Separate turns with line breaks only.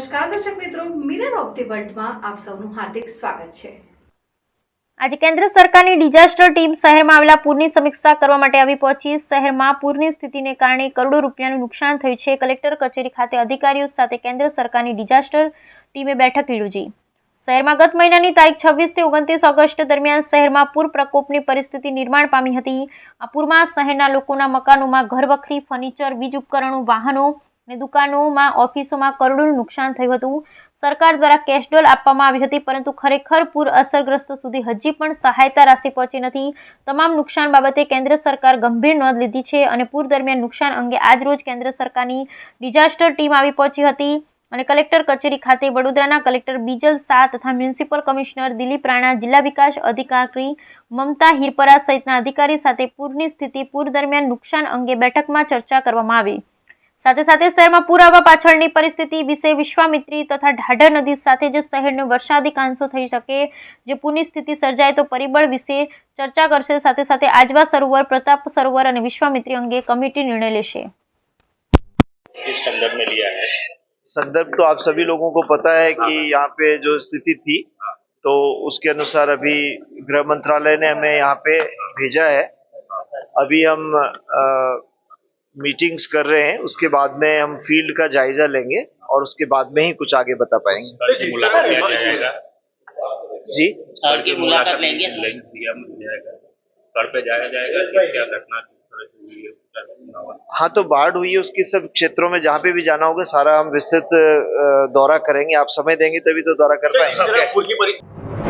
નમસ્કાર, દર્શક મિત્રો. મિરર ઓફ ધી વર્લ્ડમાં આપ સૌનું હાર્દિક સ્વાગત છે.
આજે કેન્દ્ર સરકારની ડિઝાસ્ટર ટીમ શહેરમાં આવેલા પૂરની સમીક્ષા કરવા માટે આવી પહોંચી. શહેરમાં પૂરની સ્થિતિને કારણે કરોડો રૂપિયાનું નુકસાન થયું છે. કલેક્ટર કચેરી ખાતે અધિકારીઓ સાથે કેન્દ્ર સરકારની ડિઝાસ્ટર ટીમે બેઠક યોજી શહેરમાં ગત મહિનાની તારીખ છવ્વીસથી ઓગણત્રીસ ઓગસ્ટ દરમિયાન શહેરમાં પૂર પ્રકોપની પરિસ્થિતિ નિર્માણ પામી હતી. આ પૂરમાં શહેરના લોકોના મકાનોમાં ઘરવખરી, ફર્નિચર, વીજ ઉપકરણો, વાહનો અને દુકાનોમાં, ઓફિસોમાં કરોડોનું નુકસાન થયું હતું. સરકાર દ્વારા કેશડોલ આપવામાં આવી હતી, પરંતુ ખરેખર પૂર અસરગ્રસ્તો સુધી હજી પણ સહાયતા રાશિ પહોંચી નથી. તમામ નુકસાન બાબતે કેન્દ્ર સરકાર ગંભીર નોંધ લીધી છે અને પૂર દરમિયાન નુકસાન અંગે આજરોજ કેન્દ્ર સરકારની ડિઝાસ્ટર ટીમ આવી પહોંચી હતી. અને કલેક્ટર કચેરી ખાતે વડોદરાના કલેક્ટર બીજલ શાહ તથા મ્યુનિસિપલ કમિશનર દિલીપ રાણા, જિલ્લા વિકાસ અધિકારી મમતા હિરપરા સહિતના અધિકારી સાથે પૂરની સ્થિતિ, પૂર દરમિયાન નુકસાન અંગે બેઠકમાં ચર્ચા કરવામાં આવી. સાથે સાથે શહેરમાં પૂર આવવા પાછળની પરિસ્થિતિ વિશે વિશ્વામિત્રી તથા ઢાઢર નદી સાથે જ શહેરનો વરસાદી કાંસો થઈ શકે જે પૂરની સ્થિતિ સર્જાય તો પરિબળ વિશે ચર્ચા કરશે સાથે સાથે આજવા સરોવર પ્રતાપ સરોવર અને વિશ્વામિત્રી અંગે કમિટી નિર્ણય લેશે
किस संदर्भ में लिया है
संदर्भ तो आप सभी लोगों को पता है कि यहाँ पे जो स्थिति थी तो उसके अनुसार अभी गृह मंत्रालय ने हमें यहाँ पे भेजा है अभी हम मीटिंग्स कर रहे हैं उसके बाद में हम फ़ील्ड का जायजा लेंगे और उसके बाद में ही कुछ आगे बता पाएँगे। जी?
स्थल
की मुलाकात लेंगे?
पे जाया जाएगा क्या घटना है।
हाँ तो बाढ़ हुई है उसकी सब क्षेत्रों में जहाँ पे भी जाना होगा सारा हम विस्तृत दौरा करेंगे। आप समय देंगे तभी तो दौरा कर पाएँगे।